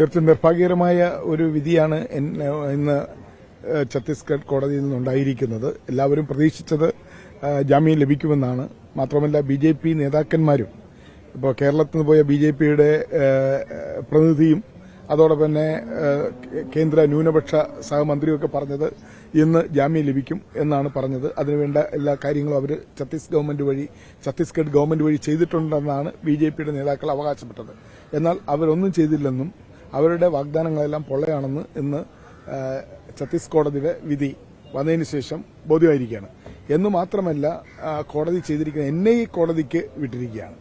തീർച്ചയായും നിർഭാഗ്യകരമായ ഒരു വിധിയാണ് ഇന്ന് ഛത്തീസ്ഗഡ് കോടതിയിൽ നിന്നുണ്ടായിരിക്കുന്നത്. എല്ലാവരും പ്രതീക്ഷിച്ചത് ജാമ്യം ലഭിക്കുമെന്നാണ്. മാത്രമല്ല ബി ജെ പി നേതാക്കന്മാരും ഇപ്പോൾ കേരളത്തിൽ നിന്ന് പോയ ബി ജെ പിയുടെ പ്രതിനിധിയും അതോടൊപ്പം തന്നെ കേന്ദ്ര ന്യൂനപക്ഷ സഹമന്ത്രിയൊക്കെ പറഞ്ഞത് ഇന്ന് ജാമ്യം ലഭിക്കും എന്നാണ് പറഞ്ഞത്. അതിനുവേണ്ട എല്ലാ കാര്യങ്ങളും അവർ ഛത്തീസ് ഗവൺമെന്റ് വഴി ഛത്തീസ്ഗഡ് ഗവൺമെന്റ് വഴി ചെയ്തിട്ടുണ്ടെന്നാണ് ബി നേതാക്കൾ അവകാശപ്പെട്ടത്. എന്നാൽ അവരൊന്നും ചെയ്തില്ലെന്നും അവരുടെ വാഗ്ദാനങ്ങളെല്ലാം പൊള്ളയാണെന്ന് ഇന്ന് ഛത്തീസ് കോടതിയുടെ വിധി വന്നതിന് ശേഷം ബോധ്യമായിരിക്കുകയാണ്. എന്ന് മാത്രമല്ല കോടതി ചെയ്തിരിക്കുന്ന എൻ ഐ എ കോടതിക്ക് വിട്ടിരിക്കുകയാണ്.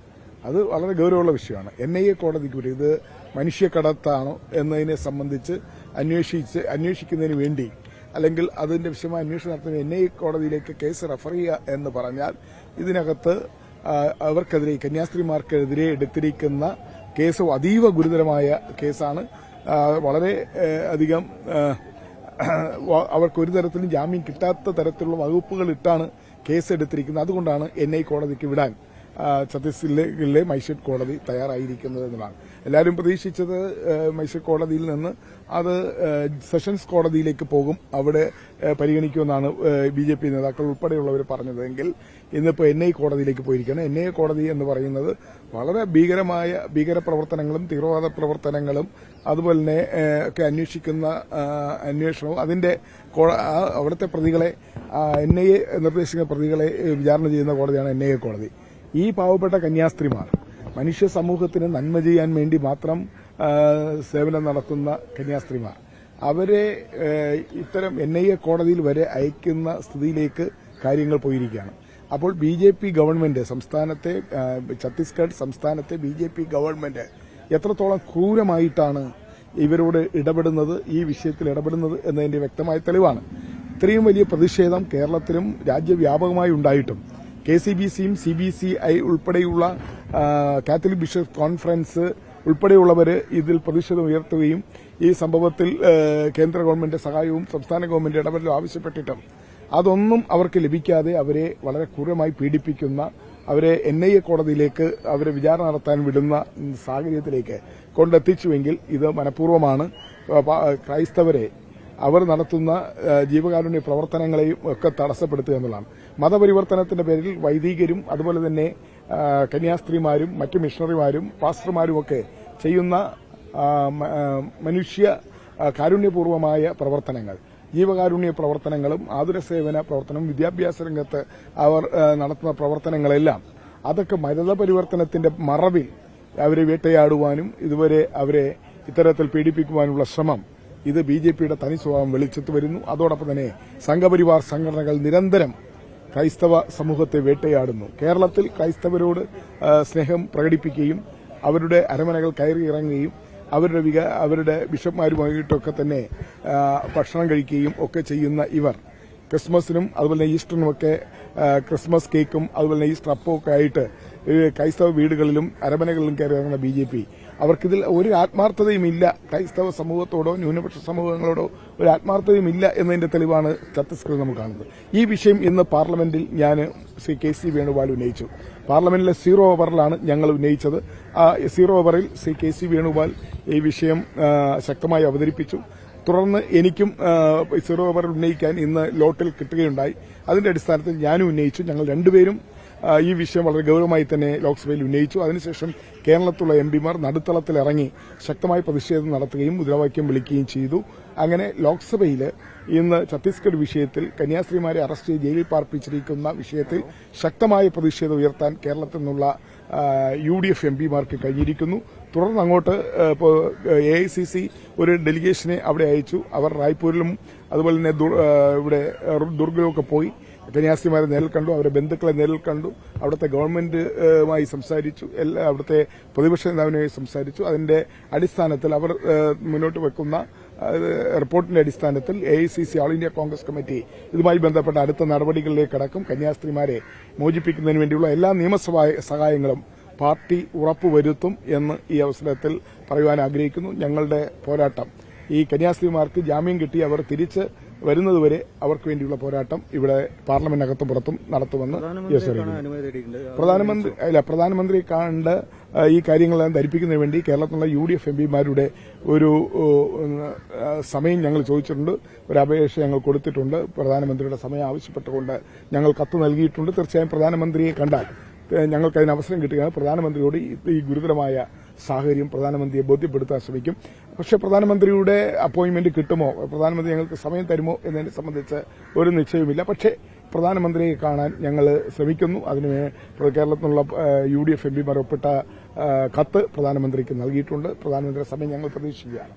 അത് വളരെ ഗൗരവമുള്ള വിഷയമാണ്. എൻ ഐ എ കോടതിക്ക് വിട്ടു ഇത് മനുഷ്യക്കടത്താണോ എന്നതിനെ സംബന്ധിച്ച് അന്വേഷിച്ച് അന്വേഷിക്കുന്നതിന് വേണ്ടി അല്ലെങ്കിൽ അതിന്റെ വിഷയമായ അന്വേഷണം നടത്തുന്ന എൻ ഐ എ കോടതിയിലേക്ക് കേസ് റെഫർ ചെയ്യുക എന്ന് പറഞ്ഞാൽ ഇതിനകത്ത് അവർക്കെതിരെ കന്യാസ്ത്രീമാർക്കെതിരെ എടുത്തിരിക്കുന്ന കേസ് അതീവ ഗുരുതരമായ കേസാണ്. വളരെ അധികം അവർക്ക് ഒരു തരത്തിലും ജാമ്യം കിട്ടാത്ത തരത്തിലുള്ള വകുപ്പുകൾ ഇട്ടാണ് കേസ് എടുത്തിരിക്കുന്നത് അതുകൊണ്ടാണ് എൻ ഐ കോടതിക്ക് വിടാൻ ഛത്തീസ്ഗഡിലെ മൈസൂർ കോടതി തയ്യാറായിരിക്കുന്നത് എന്നതാണ് എല്ലാവരും പ്രതീക്ഷിച്ചത് മൈസൂർ കോടതിയിൽ നിന്ന് അത് സെഷൻസ് കോടതിയിലേക്ക് പോകും. അവിടെ പരിഗണിക്കുമെന്നാണ് ബി ജെ പി നേതാക്കൾ ഉൾപ്പെടെയുള്ളവർ പറഞ്ഞതെങ്കിൽ ഇന്നിപ്പോൾ എൻ ഐ കോടതിയിലേക്ക് പോയിരിക്കുകയാണ്. എൻ ഐ കോടതി എന്ന് പറയുന്നത് വളരെ ഭീകരമായ ഭീകര പ്രവർത്തനങ്ങളും തീവ്രവാദ പ്രവർത്തനങ്ങളും അതുപോലെ തന്നെ ഒക്കെ അന്വേഷിക്കുന്ന അന്വേഷണവും അതിന്റെ അവിടുത്തെ പ്രതികളെ എൻ ഐ എ നിർദ്ദേശിക്കുന്ന പ്രതികളെ വിചാരണ ചെയ്യുന്ന കോടതിയാണ് എൻ ഐ എ കോടതി. ഈ പാവപ്പെട്ട കന്യാസ്ത്രീമാർ മനുഷ്യ സമൂഹത്തിന് നന്മ ചെയ്യാൻ വേണ്ടി മാത്രം സേവനം നടത്തുന്ന കന്യാസ്ത്രീമാർ. അവരെ ഇത്തരം എൻ ഐ എ കോടതിയിൽ വരെ അയക്കുന്ന സ്ഥിതിയിലേക്ക് കാര്യങ്ങൾ പോയിരിക്കുകയാണ്. അപ്പോൾ ബി ജെ പി ഗവൺമെന്റ് സംസ്ഥാനത്തെ ഛത്തീസ്ഗഡ് സംസ്ഥാനത്തെ ബി ജെ പി ഗവൺമെന്റ് എത്രത്തോളം ക്രൂരമായിട്ടാണ് ഇവരോട് ഇടപെടുന്നത് ഈ വിഷയത്തിൽ ഇടപെടുന്നത് എന്നതിന്റെ വ്യക്തമായ തെളിവാണ്. ഇത്രയും വലിയ പ്രതിഷേധം കേരളത്തിലും രാജ്യവ്യാപകമായി ഉണ്ടായിട്ടും കെ സി ബി സിയും സി ബി സി ഐ ഉൾപ്പെടെയുള്ള കാത്തലിക് ബിഷപ്പ് കോൺഫറൻസ് ഉൾപ്പെടെയുള്ളവർ ഇതിൽ പ്രതിഷേധം ഉയർത്തുകയും ഈ സംഭവത്തിൽ കേന്ദ്ര ഗവൺമെന്റ് സഹായവും സംസ്ഥാന ഗവൺമെന്റ് ഇടപെടലും ആവശ്യപ്പെട്ടിട്ടും. അതൊന്നും അവർക്ക് ലഭിക്കാതെ അവരെ വളരെ ക്രൂരമായി പീഡിപ്പിക്കുന്ന അവരെ എൻ ഐ എ കോടതിയിലേക്ക് അവരെ വിചാരണ നടത്താൻ വിടുന്ന സാഹചര്യത്തിലേക്ക് കൊണ്ടെത്തിച്ചുവെങ്കിൽ ഇത് മനഃപൂർവമാണ്. ക്രൈസ്തവരെ അവർ നടത്തുന്ന ജീവകാരുണ്യ പ്രവർത്തനങ്ങളെയും ഒക്കെ തടസ്സപ്പെടുത്തുക എന്നുള്ളതാണ്. മതപരിവർത്തനത്തിന്റെ പേരിൽ വൈദികരും അതുപോലെ തന്നെ കന്യാസ്ത്രീമാരും മറ്റു മിഷണറിമാരും പാസ്റ്റർമാരുമൊക്കെ ചെയ്യുന്ന ആ, മ- ആ, മനുഷ്യ കാരുണ്യപൂർവമായ പ്രവർത്തനങ്ങൾ. ജീവകാരുണ്യ പ്രവർത്തനങ്ങളും ആതുര സേവന പ്രവർത്തനവും വിദ്യാഭ്യാസ രംഗത്ത് അവർ നടത്തുന്ന പ്രവർത്തനങ്ങളെല്ലാം അതൊക്കെ മതപരിവർത്തനത്തിന്റെ മറവിൽ അവരെ വേട്ടയാടുവാനും ഇതുവരെ അവരെ ഇത്തരത്തിൽ പീഡിപ്പിക്കുവാനുള്ള ശ്രമം ഇത് ബി ജെ പിയുടെ തനി സ്വഭാവം വെളിച്ചത്ത് വരുന്നു. അതോടൊപ്പം തന്നെ സംഘപരിവാർ സംഘടനകൾ നിരന്തരം ക്രൈസ്തവ സമൂഹത്തെ വേട്ടയാടുന്നു. കേരളത്തിൽ ക്രൈസ്തവരോട് സ്നേഹം പ്രകടിപ്പിക്കുകയും അവരുടെ അരമനകൾ കയറി ഇറങ്ങുകയും അവരുടെ വിക അവരുടെ ബിഷപ്പ്മാരുമായിട്ടൊക്കെ തന്നെ ഭക്ഷണം കഴിക്കുകയും ഒക്കെ ചെയ്യുന്ന ഇവർ. ക്രിസ്മസിനും അതുപോലെ ഈസ്റ്ററിനുമൊക്കെ ക്രിസ്മസ് കേക്കും അതുപോലെ ഈസ്റ്റർ അപ്പവും ഒക്കെ ആയിട്ട് ക്രൈസ്തവ വീടുകളിലും അരമനകളിലും കയറി ഇറങ്ങുന്ന ബി അവർക്കിതിൽ ഒരു ആത്മാർത്ഥതയും ഇല്ല. ക്രൈസ്തവ സമൂഹത്തോടോ ന്യൂനപക്ഷ സമൂഹങ്ങളോടോ ഒരു ആത്മാർത്ഥതയും ഇല്ല എന്നതിന്റെ തെളിവാണ് ഛത്തീസ്ഗഡ് നമ്മൾ കാണുന്നത്. ഈ വിഷയം ഇന്ന് പാർലമെന്റിൽ ഞാൻ ശ്രീ കെ സി വേണുഗോപാൽ ഉന്നയിച്ചു. പാർലമെന്റിലെ സീറോ ഓവറിലാണ് ഞങ്ങൾ ഉന്നയിച്ചത്. ആ സീറോ ഓവറിൽ ശ്രീ കെ സി വേണുഗോപാൽ ഈ വിഷയം ശക്തമായി അവതരിപ്പിച്ചു. തുടർന്ന് എനിക്കും സീറോ ഓവർ ഉന്നയിക്കാൻ ഇന്ന് ലോട്ടിൽ കിട്ടുകയുണ്ടായി. അതിന്റെ അടിസ്ഥാനത്തിൽ ഞാനും ഉന്നയിച്ചു. ഞങ്ങൾ രണ്ടുപേരും ഈ വിഷയം വളരെ ഗൌരവമായി തന്നെ ലോക്സഭയിൽ ഉന്നയിച്ചു. അതിനുശേഷം കേരളത്തിലുള്ള എം പിമാർ നടുത്തളത്തിൽ ഇറങ്ങി ശക്തമായ പ്രതിഷേധം നടത്തുകയും മുദ്രാവാക്യം വിളിക്കുകയും ചെയ്തു. അങ്ങനെ ലോക്സഭയിൽ ഇന്ന് ഛത്തീസ്ഗഡ് വിഷയത്തിൽ കന്യാസ്ത്രീമാരെ അറസ്റ്റ് ചെയ്ത് ജയിലിൽ പാർപ്പിച്ചിരിക്കുന്ന വിഷയത്തിൽ ശക്തമായ പ്രതിഷേധം ഉയർത്താൻ കേരളത്തിൽ നിന്നുള്ള യു ഡി എഫ് എം പിമാർക്ക് കഴിഞ്ഞിരിക്കുന്നു. തുടർന്ന് അങ്ങോട്ട് എ ഐ സി സി ഒരു ഡെലിഗേഷനെ അവിടെ അയച്ചു. അവർ റായ്പൂരിലും അതുപോലെ തന്നെ ഇവിടെ ദുർഗിലുമൊക്കെ പോയി. കന്യാസ്ത്രീമാരെ നേരിൽ കണ്ടു അവരുടെ ബന്ധുക്കളെ നേരിൽ കണ്ടു അവിടുത്തെ ഗവൺമെന്റുമായി സംസാരിച്ചു എല്ലാ അവിടുത്തെ പ്രതിപക്ഷ നേതാവിനുമായി സംസാരിച്ചു. അതിന്റെ അടിസ്ഥാനത്തിൽ അവർ മുന്നോട്ട് വെക്കുന്ന റിപ്പോർട്ടിന്റെ അടിസ്ഥാനത്തിൽ A I C C all India Congress committee ഇതുമായി ബന്ധപ്പെട്ട അടുത്ത നടപടികളിലേക്ക് അടക്കം കന്യാസ്ത്രീമാരെ മോചിപ്പിക്കുന്നതിന് വേണ്ടിയുള്ള എല്ലാ നിയമസഭാ സഹായങ്ങളും പാർട്ടി ഉറപ്പുവരുത്തും എന്ന് ഈ അവസരത്തിൽ പറയുവാൻ ആഗ്രഹിക്കുന്നു. ഞങ്ങളുടെ പോരാട്ടം ഈ കന്യാസ്ത്രീമാർക്ക് ജാമ്യം കിട്ടി അവർ തിരിച്ച് വരുന്നതുവരെ അവർക്ക് വേണ്ടിയുള്ള പോരാട്ടം ഇവിടെ പാർലമെന്റിനകത്തും പുറത്തും നടത്തുമെന്ന് യെസ് പ്രധാനമന്ത്രി അല്ല പ്രധാനമന്ത്രി കണ്ട് ഈ കാര്യങ്ങളെല്ലാം ധരിപ്പിക്കുന്നതിന് വേണ്ടി കേരളത്തിലുള്ള യു ഡി എഫ് എം പിമാരുടെ ഒരു സമയം ഞങ്ങൾ ചോദിച്ചിട്ടുണ്ട്. ഒരു അപേക്ഷ ഞങ്ങൾ കൊടുത്തിട്ടുണ്ട്. പ്രധാനമന്ത്രിയുടെ സമയം ആവശ്യപ്പെട്ടുകൊണ്ട് ഞങ്ങൾ കത്ത് നൽകിയിട്ടുണ്ട്. തീർച്ചയായും പ്രധാനമന്ത്രിയെ കണ്ടാൽ ഞങ്ങൾക്ക് അതിന് അവസരം കിട്ടുകയാണ്. പ്രധാനമന്ത്രിയോട് ഈ ഗുരുതരമായ സാഹചര്യം പ്രധാനമന്ത്രിയെ ബോധ്യപ്പെടുത്താൻ ശ്രമിക്കും. പക്ഷെ പ്രധാനമന്ത്രിയുടെ അപ്പോയിന്റ്മെന്റ് കിട്ടുമോ? പ്രധാനമന്ത്രി ഞങ്ങൾക്ക് സമയം തരുമോ എന്നതിനെ സംബന്ധിച്ച് ഒരു നിശ്ചയവുമില്ല. പക്ഷേ പ്രധാനമന്ത്രിയെ കാണാൻ ഞങ്ങൾ ശ്രമിക്കുന്നു. അതിന് കേരളത്തിൽ കേരളത്തിലുള്ള യു ഡി എഫ് എം പിമാർ ഒപ്പിട്ട കത്ത് പ്രധാനമന്ത്രിക്ക് നൽകിയിട്ടുണ്ട്. പ്രധാനമന്ത്രിയുടെ സമയം ഞങ്ങൾ പ്രതീക്ഷിക്കുകയാണ്.